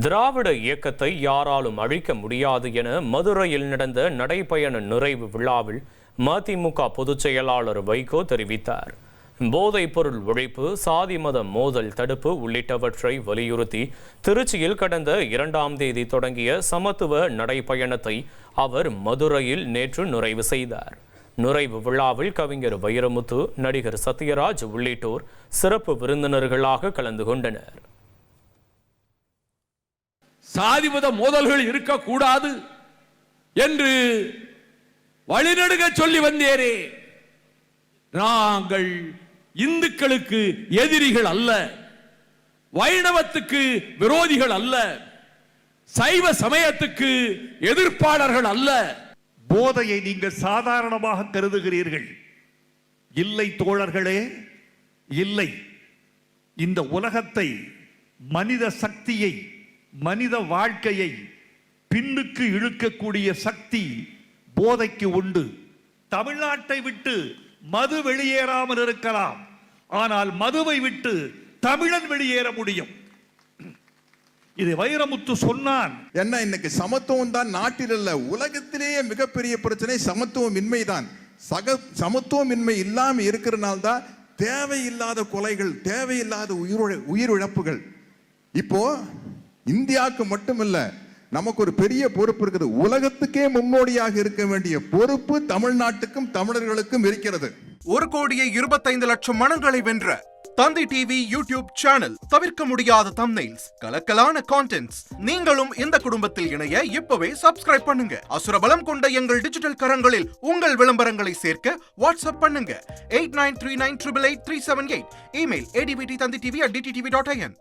திராவிட இயக்கத்தை யாராலும் அழிக்க முடியாது என மதுரையில் நடந்த நடைபயண நிறைவு விழாவில் மதிமுக பொதுச் செயலாளர் வைகோ தெரிவித்தார். போதைப் பொருள் ஒழிப்பு சாதி மத மோதல் தடுப்பு உள்ளிட்டவற்றை வலியுறுத்தி திருச்சியில் கடந்த இரண்டாம் தேதி தொடங்கிய சமத்துவ நடைபயணத்தை அவர் மதுரையில் நேற்று நிறைவு செய்தார். நுறைவு விழாவில் கவிஞர் வைரமுத்து நடிகர் சத்யராஜ் உள்ளிட்டோர் சிறப்பு விருந்தினர்களாக கலந்து கொண்டனர். சாதிபத மோதல்கள் இருக்கக்கூடாது என்று வழிநடுக சொல்லி வந்தேரே நாங்கள் இந்துக்களுக்கு எதிரிகள் அல்ல வைணவத்துக்கு விரோதிகள் அல்ல சைவ சமயத்துக்கு எதிர்ப்பாளர்கள் அல்ல. போதையை நீங்கள் சாதாரணமாக கருதுகிறீர்கள். இல்லை தோழர்களே இல்லை. இந்த உலகத்தை மனித சக்தியை மனித வாழ்க்கையை பின்னுக்கு இழுக்கக்கூடிய சக்தி போதைக்கு உண்டு. தமிழ்நாட்டை விட்டு மது வெளியேறாமல் இருக்கலாம். ஆனால் மதுவை விட்டு தமிழன் வெளியேற முடியும். இது வைரமுத்து சொன்னான். என்ன இன்னைக்கு சமத்துவம் தான் நாட்டில் அல்ல உலகத்திலேயே மிகப்பெரிய பிரச்சனை சமத்துவம் இன்மைதான் சக சமத்துவமின்மை இல்லாமல் இருக்கிறனால தான் தேவையில்லாத கொலைகள் தேவையில்லாத உயிர் உயிரிழப்புகள். இப்போ இந்தியாவுக்கு மட்டுமல்ல நமக்கு ஒரு பெரிய பொறுப்பு இருக்குது. உலகத்துக்கே முன்னோடியாக இருக்க வேண்டிய பொறுப்பு தமிழ்நாட்டுக்கும் தமிழர்களுக்கும் இருக்கிறது. ஒரு கோடியே இருபத்தைந்து லட்சம் மனங்களை வென்ற தந்தி டிவி யூடியூப் சேனல் தவிர்க்க முடியாத தம்னைல்ஸ் கலக்கலான கான்டென்ட்ஸ் நீங்களும் இந்த குடும்பத்தில் இணைய இப்பவே சப்ஸ்கிரைப் பண்ணுங்க. அசுரபலம் கொண்ட எங்கள் டிஜிட்டல் கரங்களில் உங்கள் விளம்பரங்களை சேர்க்க வாட்ஸ்அப் பண்ணுங்க. Eight nine three nine triple eight three seven eight email ஏடிபிடி Thanthi TV at DTV dot IN